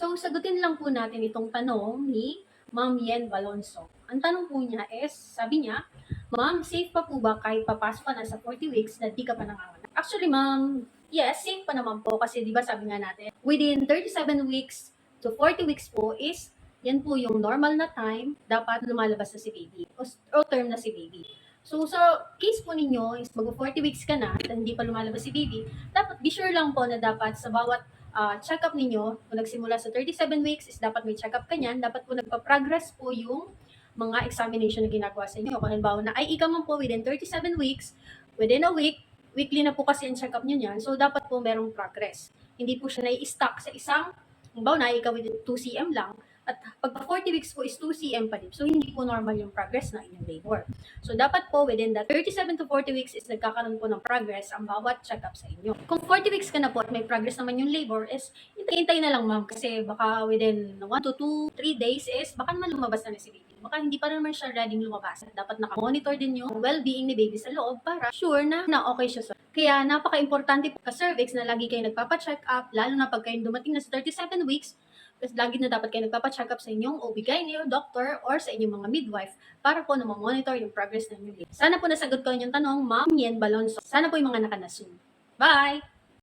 So, sagutin lang po natin itong tanong ni Ma'am Yen Valonso. Ang tanong po niya is, sabi niya, Ma'am, safe pa po ba kahit papasok ka na sa 40 weeks na di ka pa nanganganak? Actually, ma'am, yes, safe pa naman po kasi di ba sabi nga natin, within 37 weeks to 40 weeks po is, yan po yung normal na time, dapat lumalabas na si baby o, o term na si baby. So, sa case po ninyo is mag 40 weeks ka na at hindi pa lumalabas si baby, dapat be sure lang po na dapat sa bawat ah, check-up ninyo, kung nagsimula sa 37 weeks, is dapat may check-up ka niyan. Dapat po nagpa-progress po yung mga examination na ginagawa sa inyo. Kung halimbawa na, ay, ikaw man po within 37 weeks, within a week, weekly na po kasi ang check-up nyo niyan. So, dapat po merong progress. Hindi po siya nai-stuck sa isang, halimbawa na, ikaw within 2 cm lang, at pag 40 weeks po is 2 cm pa din. So, hindi po normal yung progress na inyong labor. So, dapat po within the 37 to 40 weeks is nagkakaroon po ng progress ang bawat check-up sa inyo. Kung 40 weeks ka na po at may progress naman yung labor is hintay na lang ma'am kasi baka within 1 to 2, 3 days is baka naman lumabas na na si baby. Baka hindi pa naman siya ready lumabas. Dapat naka-monitor din yung well-being ni baby sa loob para sure na na okay siya sa kaya napaka-importante po ka-cervix na lagi kayo nagpapa-check up, lalo na pag kayo dumating na sa 37 weeks, lagi na dapat kayo nagpapa-check up sa inyong OB-GYN, doctor, or sa inyong mga midwife para po na monitor yung progress ng inyong baby. Sana po nasagot ko yung tanong, Ma'am Yen Balonso. Sana po yung mga nakanasun. Bye!